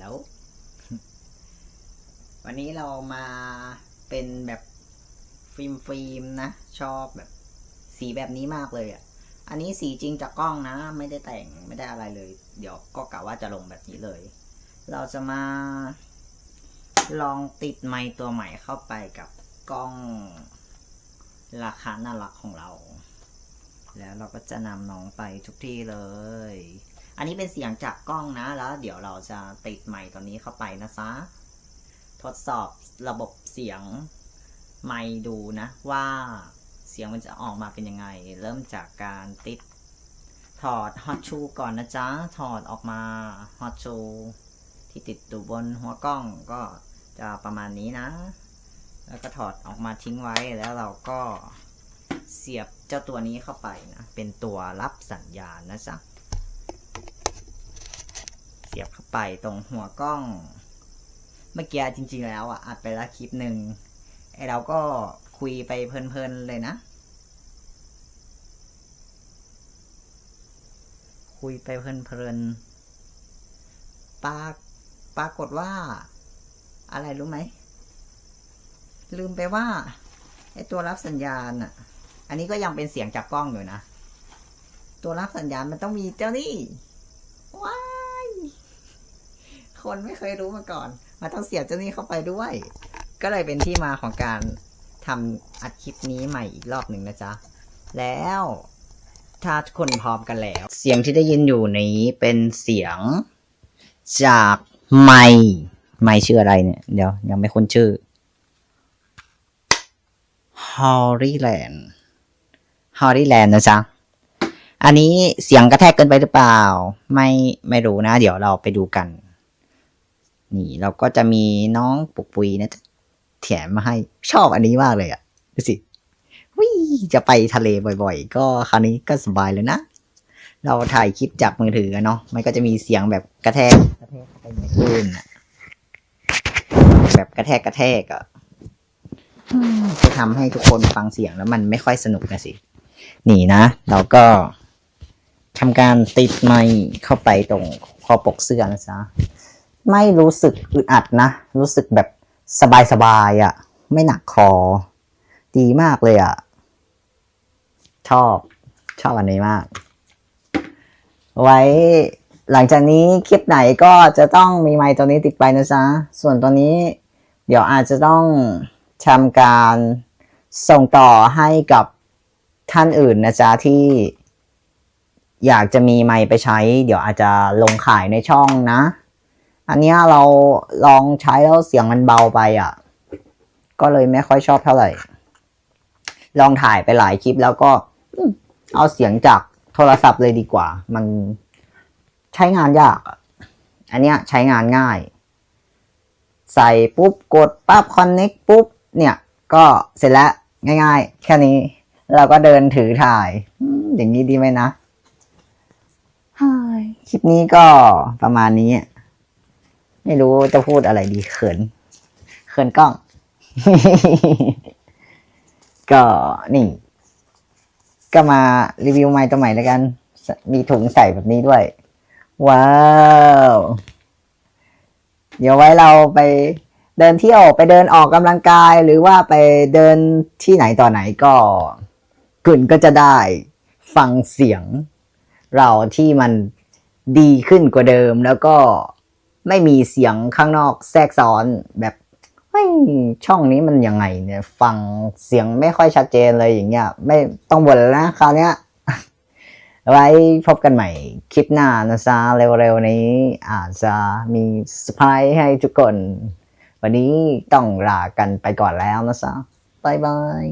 แล้ว วันนี้เรามาเป็นแบบฟิล์มฟิล์มๆนะ ชอบแบบ สีแบบนี้มากเลยอะ อันนี้สีจริงจากกล้องนะ ไม่ได้แต่งไม่ได้อะไรเลย เดี๋ยวก็กะว่าจะลงแบบนี้เลย เราจะมาลองติดไมค์ตัวใหม่เข้าไปกับกล้องราคาน่ารักของเรา แล้วเราก็จะนำน้องไปทุกที่เลย อันนี้เป็นเสียงจากกล้องนะ แล้วเดี๋ยวเราจะติดไมค์ตัวนี้เข้าไปนะซะทดสอบระบบเสียงไมค์ดูนะ ว่าเสียงมันจะออกมาเป็นยังไง เริ่มจากการติด ถอดฮอตชูก่อนนะจ๊ะ ถอดออกมาฮอตชูที่ติดอยู่บนหัวกล้องก็จะประมาณนี้นะ แล้วก็ถอดออกมาทิ้งไว้แล้วเราก็เสียบเจ้าตัวนี้เข้าไปนะ เป็นตัวรับสัญญาณนะจ๊ะ เสียบเข้าไปตรงหัวกล้อง เมื่อกี้จริง ๆ แล้วอะอัดไปแล้วคลิปหนึ่งไอเราก็คุยไปเพลินๆเลยนะ คุยไปเพลินๆปรากปรากฏว่า อะไรรู้ไหม ลืมไปว่าไอตัวรับสัญญาณอะ อันนี้ก็ยังเป็นเสียงจากกล้องอยู่นะ ตัวรับสัญญาณมันต้องมีเจ้านี่ คนไม่เคยรู้มาก่อนมันต้องเสียบเจ้านี่เข้าไปด้วย ก็เลยเป็นที่มาของการทำอัดคลิปนี้ใหม่อีกรอบหนึ่งนะจ๊ะ แล้วถ้าทุกคนพร้อมกันแล้ว เสียงที่ได้ยินอยู่นี้เป็นเสียงจากไมค์ไมค์ชื่ออะไรเนี่ย เดี๋ยวยังไม่คุ้นชื่อ ฮอลลีแลนด์ ฮอลลีแลนด์นะจ๊ะ อันนี้เสียงกระแทกเกินไปหรือเปล่า ไม่ไม่รู้นะ เดี๋ยวเราไปดูกัน นี่เราก็จะมีน้องปุกปุยนะจ๊ะแถมมาให้ชอบอันนี้มากเลยอะ่ะดูสิวิจะไปทะเลบ่อย ๆ ก็คราวนี้ก็สบายเลยนะ เราถ่ายคลิปจากมือถือเนาะมันก็จะมีเสียงแบบกระแทกกระแทกไปในคลื่นแบบกระแทกกระแทกอะ่ะจะทำให้ทุกคนฟังเสียงแล้วมันไม่ค่อยสนุกนะสินี่นะ เราก็ทำการติดไมค์เข้าไปตรงคอปกเสื้อนะจ๊ะ ไม่รู้สึกอึดอัดนะ รู้สึกแบบสบายๆอะ่ะ ไม่หนักคอ ดีมากเลยอะ่ะ ชอบ ชอบอันนี้มาก ไว้หลังจากนี้คลิปไหนก็จะต้องมีไมค์ตัวนี้ติดไปนะจ๊ะ ส่วนตัวนี้ เดี๋ยวอาจจะต้องทำการส่งต่อให้กับท่านอื่นนะจ๊ะ ที่อยากจะมีไมค์ไปใช้ เดี๋ยวอาจจะลงขายในช่องนะ อันเนี้ยเราลองใช้แล้วเสียงมันเบาไปอะ ก็เลยไม่ค่อยชอบเท่าไหร่ ลองถ่ายไปหลายคลิปแล้วก็อืมเอาเสียงจากโทรศัพท์เลยดีกว่า มันใช้งานยากอะอันเนี้ยใช้งานง่าย ใส่ปุ๊บกดปั๊บคอนเน็กปุ๊บเนี่ย ก็เสร็จแล้วง่าย ๆ แค่นี้เราก็เดินถือถ่ายอืมอย่างนี้ดีไหมนะฮ่ายคลิปนี้ก็ประมาณนี้ ไม่รู้จะพูดอะไรดีเขิน เขินกล้อง ก็นี่ ก็มารีวิวไม้ตัวใหม่แล้วกัน มีถุงใส่แบบนี้ด้วย ว้าว เดี๋ยวไว้เราไปเดินเที่ยวไปเดินออกกำลังกาย หรือว่าไปเดินที่ไหนต่อไหนก็คุณก็จะได้ฟังเสียง เราที่มันดีขึ้นกว่าเดิมแล้วก็ ไม่มีเสียงข้างนอกแทรกซ้อนแบบเฮ้ยช่องนี้มันยังไงเนี่ยฟังเสียงไม่ค่อยชัดเจนเลยอย่างเงี้ย ไม่ต้องบ่นแล้วนะคราวเนี้ยไว้พบกันใหม่คลิปหน้านะจ๊ะเร็วๆนี้ อาจจะมีสไพรส์ให้ทุกคน วันนี้ต้องลากันไปก่อนแล้วนะจ๊ะบายบาย